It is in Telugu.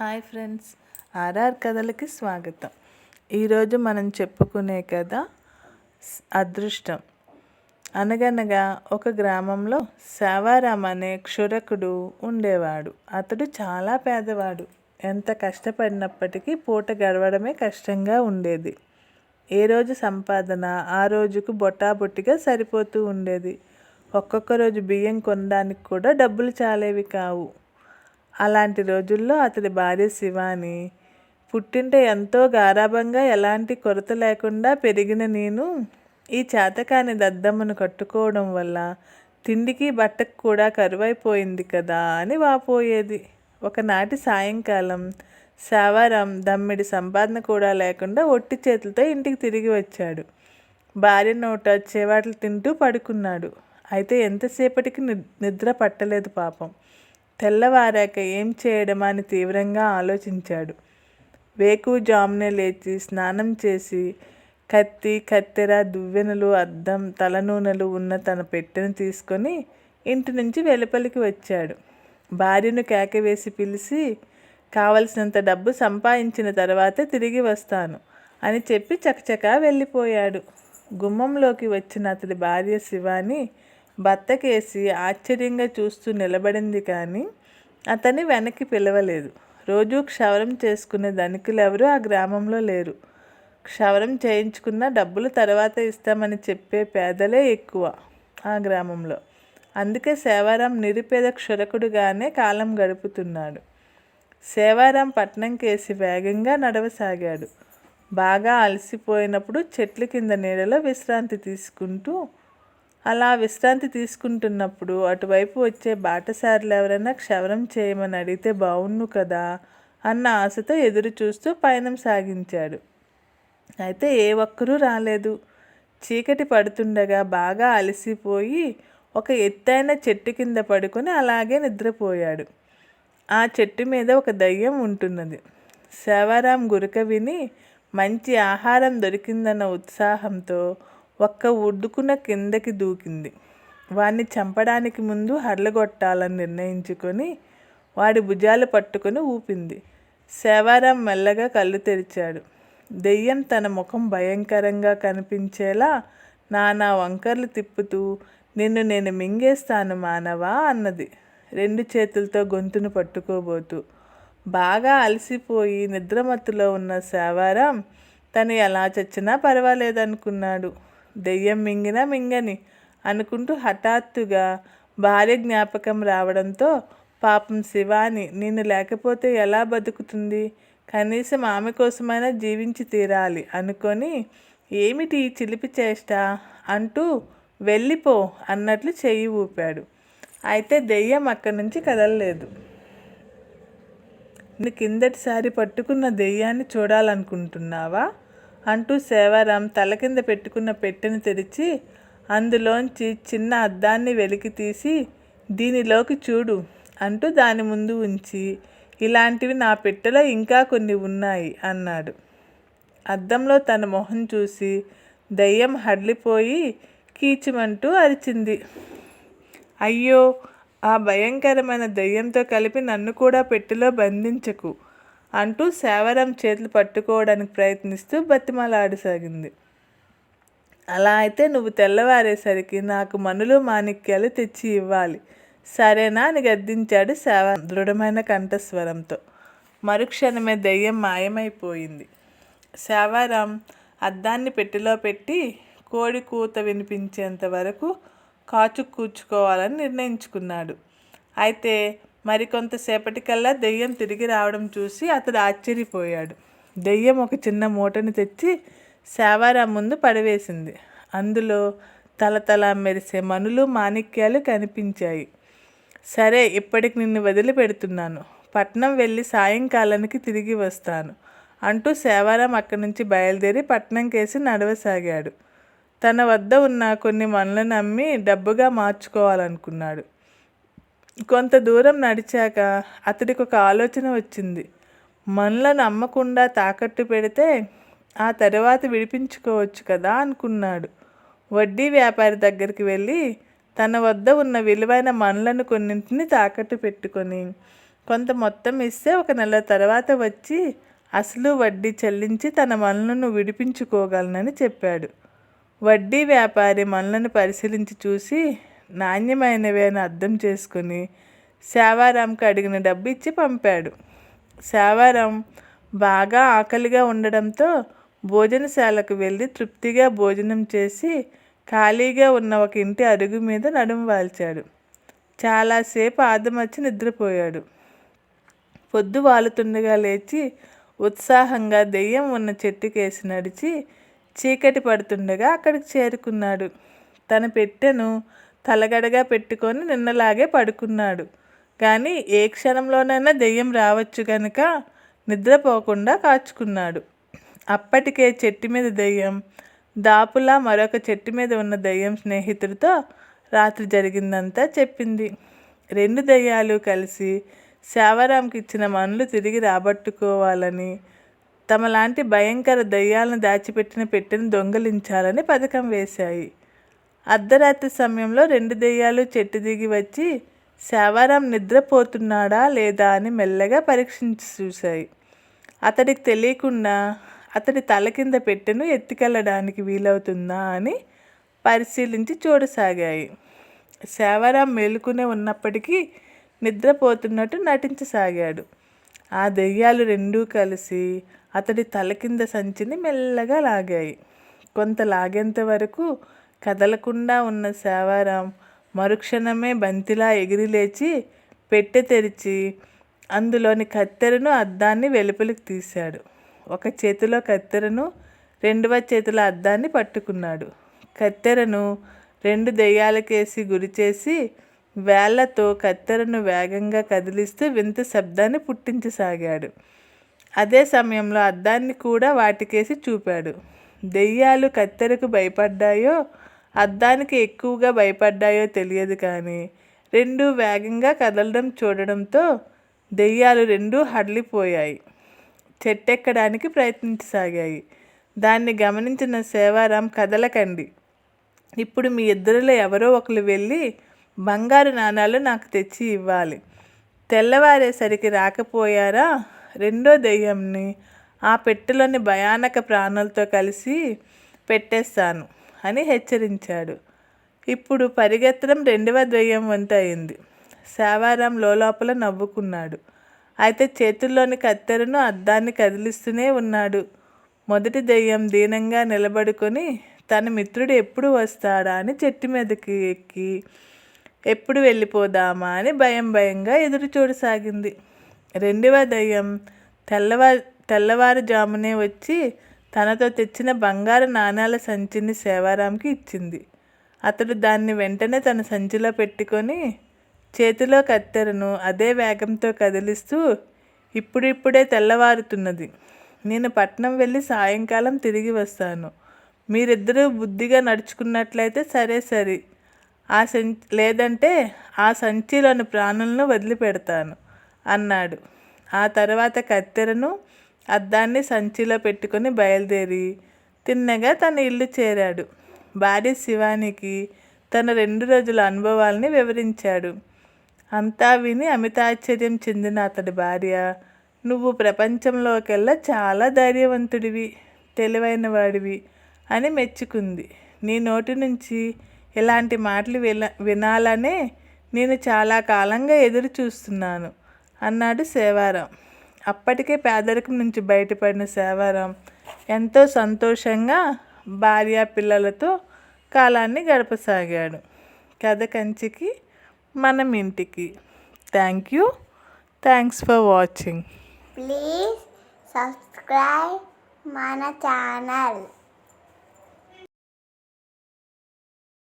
Hi friends. ఆర్ఆర్ కథలకి స్వాగతం. ఈరోజు మనం చెప్పుకునే కథ అదృష్టం. అనగనగా ఒక గ్రామంలో శావారాం అనే క్షురకుడు ఉండేవాడు. అతడు చాలా పేదవాడు. ఎంత కష్టపడినప్పటికీ పూట గడవడమే కష్టంగా ఉండేది. ఏ రోజు సంపాదన ఆ రోజుకు బొట్టాబొట్టిగా సరిపోతూ ఉండేది. ఒక్కొక్క రోజు బియ్యం కొనడానికి కూడా డబ్బులు చాలేవి కావు. అలాంటి రోజుల్లో అతడి భార్య శివాని పుట్టింటే ఎంతో గారాభంగా ఎలాంటి కొరత లేకుండా పెరిగిన నేను ఈ చేతకాని దద్దమ్మను కట్టుకోవడం వల్ల తిండికి బట్టకు కూడా కరువైపోయింది కదా అని వాపోయేది. ఒకనాటి సాయంకాలం శావారాం దమ్మిడి సంపాదన కూడా లేకుండా ఒట్టి చేతులతో ఇంటికి తిరిగి వచ్చాడు. భార్య నోట చేవాట్లు తింటూ పడుకున్నాడు. అయితే ఎంతసేపటికి ని- నిద్ర పట్టలేదు పాపం. తెల్లవారాక ఏం చేయడమా అని తీవ్రంగా ఆలోచించాడు. వేకువజామునే లేచి స్నానం చేసి కత్తి కత్తెర దువ్వెనలు అద్దం తలనూనెలు ఉన్న తన పెట్టెను తీసుకొని ఇంటి నుంచి వెలుపలికి వచ్చాడు. భార్యను కేకవేసి పిలిచి కావలసినంత డబ్బు సంపాదించిన తర్వాతే తిరిగి వస్తాను అని చెప్పి చకచకా వెళ్ళిపోయాడు. గుమ్మంలోకి వచ్చిన అతడి భార్య శివాని భర్తకేసి ఆశ్చర్యంగా చూస్తూ నిలబడింది కానీ అతన్ని వెనక్కి పిలవలేదు. రోజూ క్షవరం చేసుకునే ధనికులు ఎవరు ఆ గ్రామంలో లేరు. క్షవరం చేయించుకున్న డబ్బులు తర్వాత ఇస్తామని చెప్పే పేదలే ఎక్కువ ఆ గ్రామంలో. అందుకే సేవారాం నిరుపేద క్షురకుడుగానే కాలం గడుపుతున్నాడు. సేవారాం పట్నం కేసి వేగంగా నడవసాగాడు. బాగా అలసిపోయినప్పుడు చెట్ల కింద నీడలో విశ్రాంతి తీసుకుంటూ అలా విశ్రాంతి తీసుకుంటున్నప్పుడు అటువైపు వచ్చే బాటసారులు ఎవరైనా క్షవరం చేయమని అడిగితే బావుణ్ణు కదా అన్న ఆశతో ఎదురు చూస్తూ పయనం సాగించాడు. అయితే ఏ ఒక్కరూ రాలేదు. చీకటి పడుతుండగా బాగా అలసిపోయి ఒక ఎత్తైన చెట్టు కింద పడుకొని అలాగే నిద్రపోయాడు. ఆ చెట్టు మీద ఒక దయ్యం ఉంటున్నది. సేవారాం గురక విని మంచి ఆహారం దొరికిందన్న ఉత్సాహంతో ఒక్క ఉడ్డుకున్న కిందకి దూకింది. వాణ్ణి చంపడానికి ముందు హడలగొట్టాలని నిర్ణయించుకొని వాడి భుజాలు పట్టుకొని ఊపింది. సేవారాం మెల్లగా కళ్ళు తెరిచాడు. దెయ్యం తన ముఖం భయంకరంగా కనిపించేలా నానా వంకర్లు తిప్పుతూ నిన్ను నేను మింగేస్తాను మానవా? అన్నది. రెండు చేతులతో గొంతును పట్టుకోబోతూ. బాగా అలసిపోయి నిద్రమత్తులో ఉన్న సేవారాం తను ఎలా చచ్చినా పర్వాలేదనుకున్నాడు. దెయ్యం మింగినా మింగని అనుకుంటూ హఠాత్తుగా భార్య జ్ఞాపకం రావడంతో పాపం శివాని నేను లేకపోతే ఎలా బతుకుతుంది? కనీసం ఆమె కోసమైనా జీవించి తీరాలి అనుకొని ఏమిటి ఈ చిలిపి చేష్ట? అంటూ వెళ్ళిపో అన్నట్లు చెయ్యి ఊపాడు. అయితే దెయ్యం అక్కడి నుంచి కదలలేదు. నీ కిందటిసారి పట్టుకున్న దెయ్యాన్ని చూడాలనుకుంటున్నావా? అంటూ సేవారాం తల కింద పెట్టుకున్న పెట్టెను తెరిచి అందులోంచి చిన్న అద్దాన్ని వెలికి తీసి దీనిలోకి చూడు అంటూ దాని ముందు ఉంచి ఇలాంటివి నా పెట్టెలో ఇంకా కొన్ని ఉన్నాయి అన్నాడు. అద్దంలో తన మొహం చూసి దయ్యం హడ్లిపోయి కీచుమంటూ అరిచింది. అయ్యో ఆ భయంకరమైన దయ్యంతో కలిపి నన్ను కూడా పెట్టెలో బంధించకు అంటూ సేవరాం చేతులు పట్టుకోవడానికి ప్రయత్నిస్తూ బతిమలాడసాగింది. అలా అయితే నువ్వు తెల్లవారేసరికి నాకు మనులు మాణిక్యాలు తెచ్చి ఇవ్వాలి. సరేనా అని గద్దించాడు సేవ దృఢమైన కంఠస్వరంతో. మరుక్షణమే దయ్యం మాయమైపోయింది. సేవారాం అద్దాన్ని పెట్టెలో పెట్టి కోడి కూత వినిపించేంత వరకు కాచు కూర్చుకోవాలని నిర్ణయించుకున్నాడు. అయితే మరికొంతసేపటికల్లా దెయ్యం తిరిగి రావడం చూసి అతడు ఆశ్చర్యపోయాడు. దెయ్యం ఒక చిన్న మూటని తెచ్చి సేవారాం ముందు పడవేసింది. అందులో తలతల మెరిసే మనులు మాణిక్యాలు కనిపించాయి. సరే ఇప్పటికి నిన్ను వదిలిపెడుతున్నాను. పట్నం వెళ్ళి సాయంకాలానికి తిరిగి వస్తాను అంటూ సేవారాం అక్కడి నుంచి బయలుదేరి పట్నం కేసి నడవసాగాడు. తన వద్ద ఉన్న కొన్ని మనులను అమ్మి డబ్బుగా మార్చుకోవాలనుకున్నాడు. కొంత దూరం నడిచాక అతడికి ఒక ఆలోచన వచ్చింది. మనులను అమ్మకుండా తాకట్టు పెడితే ఆ తర్వాత విడిపించుకోవచ్చు కదా అనుకున్నాడు. వడ్డీ వ్యాపారి దగ్గరికి వెళ్ళి తన వద్ద ఉన్న విలువైన మనులను కొన్నింటిని తాకట్టు పెట్టుకొని కొంత మొత్తం ఇస్తే ఒక నెల తర్వాత వచ్చి అసలు వడ్డీ చెల్లించి తన మనులను విడిపించుకోగలనని చెప్పాడు. వడ్డీ వ్యాపారి మనులను పరిశీలించి చూసి నాణ్యమైనవి అని అర్థం చేసుకుని సేవారాంకి అడిగిన డబ్బు ఇచ్చి పంపాడు. శావారాం బాగా ఆకలిగా ఉండడంతో భోజనశాలకు వెళ్ళి తృప్తిగా భోజనం చేసి ఖాళీగా ఉన్న ఒక ఇంటి అరుగు మీద నడుము వాల్చాడు. చాలాసేపు ఆదమర్చి నిద్రపోయాడు. పొద్దు వాలుతుండగా లేచి ఉత్సాహంగా దెయ్యం ఉన్న చెట్టుకేసి నడిచి చీకటి పడుతుండగా అక్కడికి చేరుకున్నాడు. తన పెట్టెను తలగడగా పెట్టుకొని నిన్నలాగే పడుకున్నాడు. కానీ ఏ క్షణంలోనైనా దెయ్యం రావచ్చు కనుక నిద్రపోకుండా కాచుకున్నాడు. అప్పటికే చెట్టు మీద దెయ్యం దాపులా మరొక చెట్టు మీద ఉన్న దెయ్యం స్నేహితుడితో రాత్రి జరిగిందంతా చెప్పింది. రెండు దెయ్యాలు కలిసి శావరాంకి ఇచ్చిన మనులు తిరిగి రాబట్టుకోవాలని తమలాంటి భయంకర దయ్యాలను దాచిపెట్టిన పెట్టెను దొంగలించాలని పథకం వేశాయి. అర్ధరాత్రి సమయంలో రెండు దెయ్యాలు చెట్టు దిగి వచ్చి శావారాం నిద్రపోతున్నాడా లేదా అని మెల్లగా పరీక్షించి చూశాయి. అతడికి తెలియకుండా అతడి తల కింద పెట్టెను ఎత్తుకెళ్ళడానికి వీలవుతుందా అని పరిశీలించి చూడసాగాయి. శావారాం మేలుకునే ఉన్నప్పటికీ నిద్రపోతున్నట్టు నటించసాగాడు. ఆ దెయ్యాలు రెండూ కలిసి అతడి తల కింద సంచిని మెల్లగా లాగాయి. కొంత లాగేంత వరకు కదలకుండా ఉన్న శావారాం మరుక్షణమే బంతిలా ఎగిరిలేచి పెట్టె తెరిచి అందులోని కత్తెరను అద్దాన్ని వెలుపలికి తీశాడు. ఒక చేతిలో కత్తెరను రెండవ చేతిలో అద్దాన్ని పట్టుకున్నాడు. కత్తెరను రెండు దెయ్యాలకేసి గురిచేసి వేళ్ళతో కత్తెరను వేగంగా కదిలిస్తూ వింత శబ్దాన్ని పుట్టించసాగాడు. అదే సమయంలో అద్దాన్ని కూడా వాటికేసి చూపాడు. దెయ్యాలు కత్తెరకు భయపడ్డాయో అద్దానికి ఎక్కువగా భయపడ్డాయో తెలియదు కానీ రెండు వేగంగా కదలడం చూడడంతో దెయ్యాలు రెండూ హడలిపోయాయి చెట్టెక్కడానికి ప్రయత్నించసాగాయి. దాన్ని గమనించిన సేవారాం కదలకండి. ఇప్పుడు మీ ఇద్దరిలో ఎవరో ఒకరు వెళ్ళి బంగారు నాణాలు నాకు తెచ్చి ఇవ్వాలి. తెల్లవారేసరికి రాకపోయారా? రెండో దెయ్యంని ఆ పెట్టెలోని భయానక ప్రాణులతో కలిసి పెట్టేస్తాను. అని హెచ్చరించాడు. ఇప్పుడు పరిగెత్తడం రెండవ దెయ్యం వంతు అయింది. శావారాం లోపల నవ్వుకున్నాడు. అయితే చేతుల్లోని కత్తెరను అద్దాన్ని కదిలిస్తూనే ఉన్నాడు. మొదటి దెయ్యం దీనంగా నిలబడుకొని తన మిత్రుడు ఎప్పుడు వస్తాడా అని చెట్టు మీదకి ఎక్కి ఎప్పుడు వెళ్ళిపోదామా అని భయం భయంగా ఎదురు చూడసాగింది రెండవ దయ్యం తెల్లవారు తెల్లవారుజామునే వచ్చి తనతో తెచ్చిన బంగారు నాణాల సంచిని సేవారాంకి ఇచ్చింది. అతడు దాన్ని వెంటనే తన సంచిలో పెట్టుకొని చేతిలో కత్తెరను అదే వేగంతో కదిలిస్తూ ఇప్పుడిప్పుడే తెల్లవారుతున్నది. నేను పట్నం వెళ్ళి సాయంకాలం తిరిగి వస్తాను. మీరిద్దరూ బుద్ధిగా నడుచుకున్నట్లయితే సరే సరే. ఆ సం లేదంటే ఆ సంచిలోని ప్రాణులను వదిలిపెడతాను అన్నాడు. ఆ తర్వాత కత్తెరను అద్దాన్ని సంచిలో పెట్టుకొని బయలుదేరి తిన్నగా తన ఇల్లు చేరాడు. భార్య శివానికి తన రెండు రోజుల అనుభవాల్ని వివరించాడు. అంతా విని అమితాశ్చర్యం చెందిన అతడి భార్య నువ్వు ప్రపంచంలోకెల్లా చాలా ధైర్యవంతుడివి తెలివైన వాడివి అని మెచ్చుకుంది. నీ నోటి నుంచి ఇలాంటి మాటలు విన వినాలనే నేను చాలా కాలంగా ఎదురు చూస్తున్నాను అన్నాడు సేవారాం అప్పటికే పేదరికం నుంచి బయటపడిన సేవారాం ఎంతో సంతోషంగా భార్య పిల్లలతో కాలాన్ని గడపసాగాడు. కథ కంచికి మనం ఇంటికి. Thank you thanks for watching please subscribe మన ఛానల్